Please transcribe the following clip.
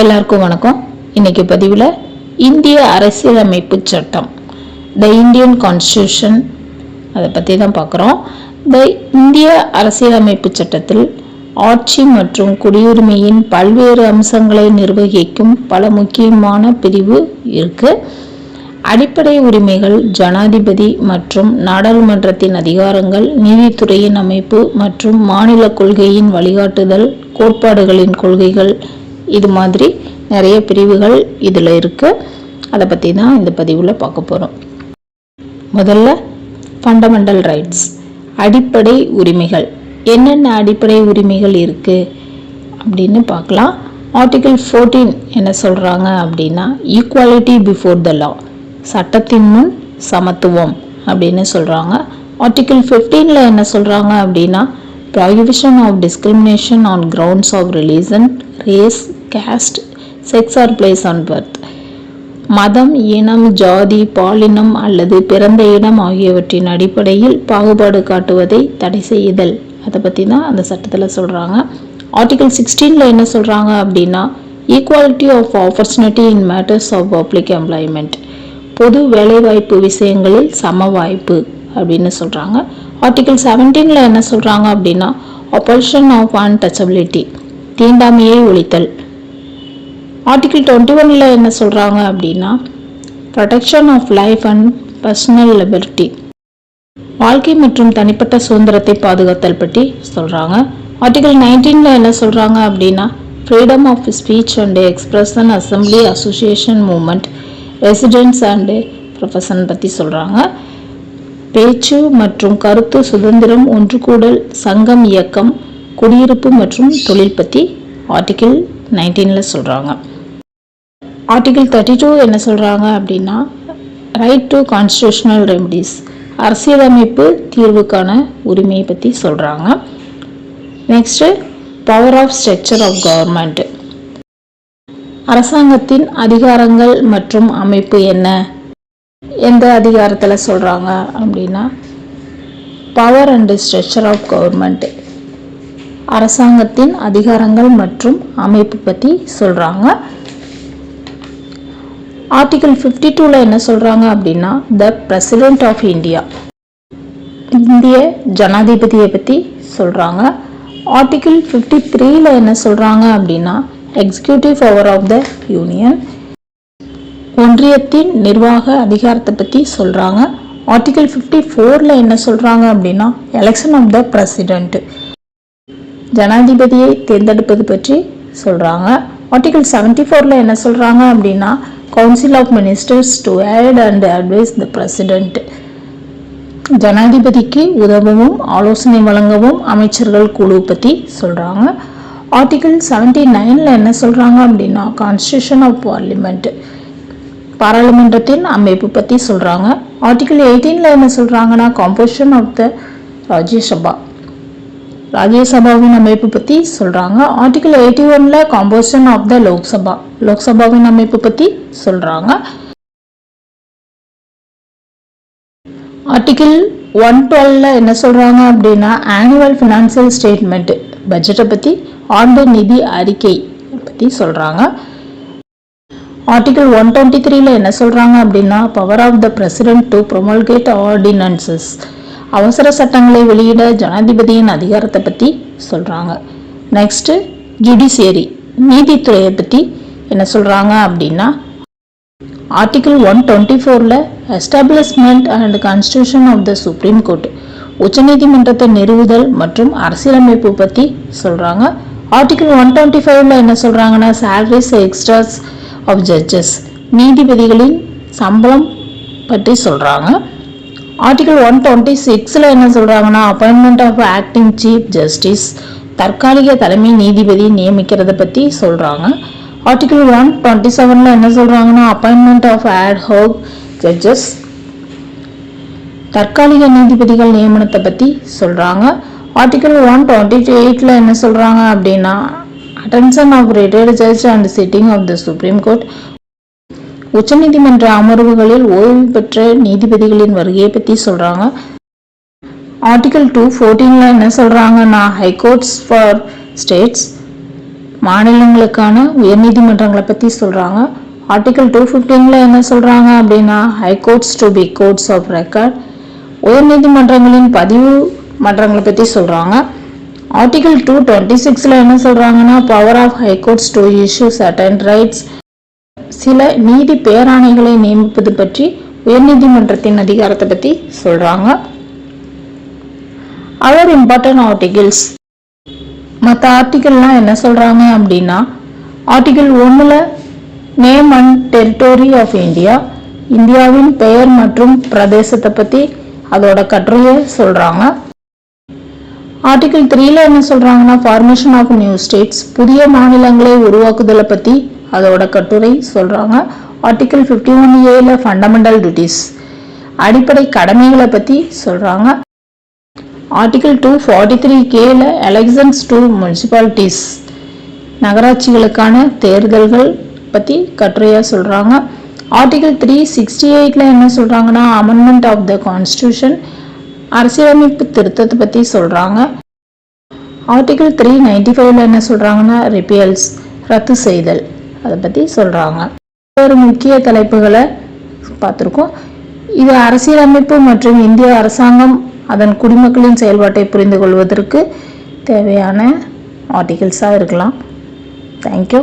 எல்லாருக்கும் வணக்கம். இன்னைக்கு பதிவில் இந்திய அரசியலமைப்பு சட்டம் த இந்தியன் கான்ஸ்டியூஷன் அதை பற்றி தான் பார்க்குறோம். த இந்திய அரசியலமைப்பு சட்டத்தில் ஆட்சி மற்றும் குடியுரிமையின் பல்வேறு அம்சங்களை நிர்வகிக்கும் பல முக்கியமான பிரிவு இருக்குது அடிப்படை உரிமைகள் ஜனாதிபதி மற்றும் நாடாளுமன்றத்தின் அதிகாரங்கள் நீதித்துறையின் அமைப்பு மற்றும் மாநில கொள்கையின் வழிகாட்டுதல் கோட்பாடுகளின் கொள்கைகள் இது மாதிரி நிறைய பிரிவுகள் இதில் இருக்குது அதை பற்றி தான் இந்த பதிவில் பார்க்க போகிறோம் முதல்ல ஃபண்டமெண்டல் ரைட்ஸ் அடிப்படை உரிமைகள். என்னென்ன அடிப்படை உரிமைகள் இருக்குது அப்படின்னு பார்க்கலாம். ஆர்டிகிள் ஃபோர்டீன் என்ன சொல்கிறாங்க அப்படின்னா ஈக்குவாலிட்டி பிஃபோர் த லா சட்டத்தின் முன் சமத்துவம் அப்படின்னு சொல்கிறாங்க ஆர்டிகிள் ஃபிஃப்டீனில் என்ன சொல்கிறாங்க அப்படின்னா prohibition of discrimination on grounds of religion race caste sex or place on birth மதம் இனம் ஜாதி பாலினம் அல்லது பிறந்த இடம் ஆகியவற்றின் அடிப்படையில் பாகுபாடு காட்டுவதை தடை செய்தல். அதை பற்றி தான் அந்த சட்டத்தில் சொல்கிறாங்க ஆர்டிகல் சிக்ஸ்டீனில் என்ன சொல்கிறாங்க அப்படின்னா equality of opportunity in matters of public employment பொது வேலைவாய்ப்பு விஷயங்களில் சம வாய்ப்பு அப்படின்னு சொல்கிறாங்க ஆர்டிகல் செவன்டீனில் என்ன சொல்கிறாங்க அப்படின்னா அப்பல்ஷன் ஆஃப் அன்டச்சபிலிட்டி தீண்டாமையை ஒழித்தல். ஆர்டிகிள் டுவெண்ட்டி ஒனில் என்ன சொல்கிறாங்க அப்படின்னா protection of life and personal liberty வாழ்க்கை மற்றும் தனிப்பட்ட சுதந்திரத்தை பாதுகாத்தல் பற்றி சொல்கிறாங்க ஆர்டிகல் நைன்டீனில் என்ன சொல்கிறாங்க அப்படின்னா freedom of speech and expression assembly association movement residents and profession பற்றி சொல்கிறாங்க பேச்சு மற்றும் கருத்து சுதந்திரம் ஒன்று கூடல் சங்கம் இயக்கம் குடியிருப்பு மற்றும் தொழில் பற்றி ஆர்டிகிள் நைன்டீனில் சொல்கிறாங்க ஆர்டிகிள் தேர்ட்டி டூ என்ன சொல்கிறாங்க அப்படின்னா ரைட் டு கான்ஸ்டியூஷனல் ரெமடிஸ் அரசியலமைப்பு தீர்வுக்கான உரிமையை பற்றி சொல்கிறாங்க next power of structure of government அரசாங்கத்தின் அதிகாரங்கள் மற்றும் அமைப்பு என்ன? எந்த அதிகாரத்தில் சொல்கிறாங்க அப்படின்னா power and structure of government அரசாங்கத்தின் அதிகாரங்கள் மற்றும் அமைப்பு பற்றி சொல்கிறாங்க ஆர்டிகல் ஃபிஃப்டி டூவில் என்ன சொல்கிறாங்க அப்படின்னா த பிரசிடென்ட் ஆஃப் இந்தியா இந்திய ஜனாதிபதியை பற்றி சொல்கிறாங்க ஆர்டிகிள் ஃபிஃப்டி த்ரீல என்ன சொல்கிறாங்க அப்படின்னா executive power of the union ஒன்றியத்தின் நிர்வாக அதிகாரத்தை பற்றி சொல்கிறாங்க ஆர்டிகிள் ஃபிஃப்டி ஃபோரில் என்ன சொல்கிறாங்க அப்படின்னா எலெக்ஷன் ஆஃப் த பிரசிடென்ட் ஜனாதிபதியை தேர்ந்தெடுப்பது பற்றி சொல்கிறாங்க ஆர்டிகிள் செவன்டி ஃபோரில் என்ன சொல்கிறாங்க அப்படின்னா council of ministers to aid and advise the president ஜனாதிபதிக்கு உதவவும் ஆலோசனை வழங்கவும் அமைச்சர்கள் குழு பற்றி சொல்கிறாங்க ஆர்டிகிள் செவன்டி நைனில் என்ன சொல்கிறாங்க அப்படின்னா கான்ஸ்டியூஷன் ஆஃப் பார்லிமெண்ட் பாராளுமன்றத்தின் அமைப்பு பற்றி சொல்கிறாங்க ஆர்டிகிள் எயிட்டீனில் என்ன சொல்கிறாங்கன்னா காம்போசிஷன் ஆஃப் த ராஜ்யசபா ராஜ்யசபாவின் அமைப்பு பற்றி சொல்கிறாங்க ஆர்டிகிள் எயிட்டி ஒனில் காம்போசிஷன் ஆஃப் த லோக்சபா லோக்சபாவின் அமைப்பு பற்றி சொல்கிறாங்க ஆர்டிகிள் ஒன் டுவெல்ல என்ன சொல்கிறாங்க அப்படின்னா ஆனுவல் ஃபினான்சியல் ஸ்டேட்மெண்ட் பட்ஜெட்டை பற்றி ஆண்டு நிதி அறிக்கை பற்றி சொல்கிறாங்க ஆர்டிகிள் ஒன் டுவெண்ட்டி த்ரீல என்ன சொல்கிறாங்க அப்படின்னா power of the president to promulgate ordinances அவசர சட்டங்களை வெளியிட ஜனாதிபதியின் அதிகாரத்தை பற்றி சொல்கிறாங்க நெக்ஸ்ட்டு ஜுடிஷியரி நீதித்துறையை பற்றி என்ன சொல்கிறாங்க அப்படின்னா ஆர்டிகிள் ஒன் டுவெண்ட்டி ஃபோரில் establishment and constitution of the supreme court உச்சநீதிமன்றத்தை நிறுவுதல் மற்றும் அரசியலமைப்பு பற்றி சொல்கிறாங்க ஆர்டிகிள் ஒன் டுவெண்ட்டி ஃபைவ்ல என்ன சொல்கிறாங்கன்னா சேலரிஸ் எக்ஸ்ட்ராஸ் ஆஃப் ஜட்ஜஸ் நீதிபதிகளின் சம்பளம் பற்றி சொல்கிறாங்க ஆர்டிகிள் ஒன் டுவெண்ட்டி சிக்ஸில் என்ன சொல்கிறாங்கன்னா appointment of acting chief justice தற்காலிக தலைமை நீதிபதி நியமிக்கிறத பற்றி சொல்கிறாங்க ஆர்டிகிள் ஒன் டுவெண்ட்டி செவனில் என்ன சொல்கிறாங்கன்னா அப்பாயின்மெண்ட் ஆஃப் ஆட்ஹோக் ஜட்ஜஸ் தற்காலிக நீதிபதிகள் நியமனத்தை பற்றி சொல்கிறாங்க ஆர்டிகிள் ஒன் டுவெண்ட்டி எயிட்டில் என்ன சொல்கிறாங்க அப்படின்னா attention of retired judge and sitting of the supreme court உச்சநீதிமன்ற அமர்வுகளில் ஓய்வு பெற்ற நீதிபதிகளின் வருகையை பற்றி சொல்கிறாங்க ஆர்டிகல் டூ ஃபோர்டீனில் என்ன சொல்கிறாங்கன்னா ஹைகோர்ட்ஸ் ஃபார் ஸ்டேட்ஸ் மாநிலங்களுக்கான உயர்நீதிமன்றங்களை பற்றி சொல்கிறாங்க ஆர்டிகல் டூ ஃபிஃப்டீனில் என்ன சொல்கிறாங்க அப்படின்னா high courts to be courts of record உயர்நீதிமன்றங்களின் பதிவு மன்றங்களை பற்றி சொல்கிறாங்க ஆர்டிகல் டூ டுவெண்ட்டி சிக்ஸில் என்ன சொல்கிறாங்கன்னா power of high courts to issue certain writs சில நீதி பேராணைகளை நியமிப்பது பற்றி உயர்நீதிமன்றத்தின் அதிகாரத்தை பற்றி சொல்கிறாங்க அதர் இம்பார்ட்டன்ட் ஆர்டிகிள்ஸ் மற்ற ஆர்டிகிள்லாம் என்ன சொல்கிறாங்க அப்படின்னா ஆர்டிகிள் ஒன்றில் name and territory of India இந்தியாவின் பெயர் மற்றும் பிரதேசத்தை பற்றி அதோட கட்டுரையை சொல்கிறாங்க ஆர்டிகிள் த்ரீல என்ன சொல்கிறாங்கன்னா ஃபார்மேஷன் ஆஃப் நியூ ஸ்டேட்ஸ் புதிய மாநிலங்களை உருவாக்குதலை பற்றி அதோட கட்டுரை சொல்கிறாங்க ஆர்டிகிள் ஃபிஃப்டி ஒன் ஏல ஃபண்டமெண்டல் டியூட்டிஸ் அடிப்படை கடமைகளை பற்றி சொல்கிறாங்க ஆர்டிகிள் டூ ஃபார்ட்டி த்ரீ கேல எலெக்ஷன்ஸ் டூ முனிசிபாலிட்டிஸ் நகராட்சிகளுக்கான தேர்தல்கள் பற்றி கட்டுரையாக சொல்கிறாங்க ஆர்டிகிள் த்ரீ சிக்ஸ்டி எயிட்டில் என்ன சொல்கிறாங்கன்னா அமெண்ட்மெண்ட் ஆஃப் த கான்ஸ்டியூஷன் அரசியலமைப்பு திருத்தத்தை பற்றி சொல்கிறாங்க ஆர்டிகிள் த்ரீ நைன்டி ஃபைவ்ல என்ன சொல்கிறாங்கன்னா ரிப்பியல்ஸ் ரத்து செய்தல். அதை பற்றி சொல்கிறாங்க ஒரு முக்கிய தலைப்புகளை பார்த்துருக்கோம். இது அரசியலமைப்பு மற்றும் இந்திய அரசாங்கம் அதன் குடிமக்களின் செயல்பாட்டை புரிந்து கொள்வதற்கு தேவையான ஆர்டிகிள்ஸாக இருக்கலாம். தேங்க்யூ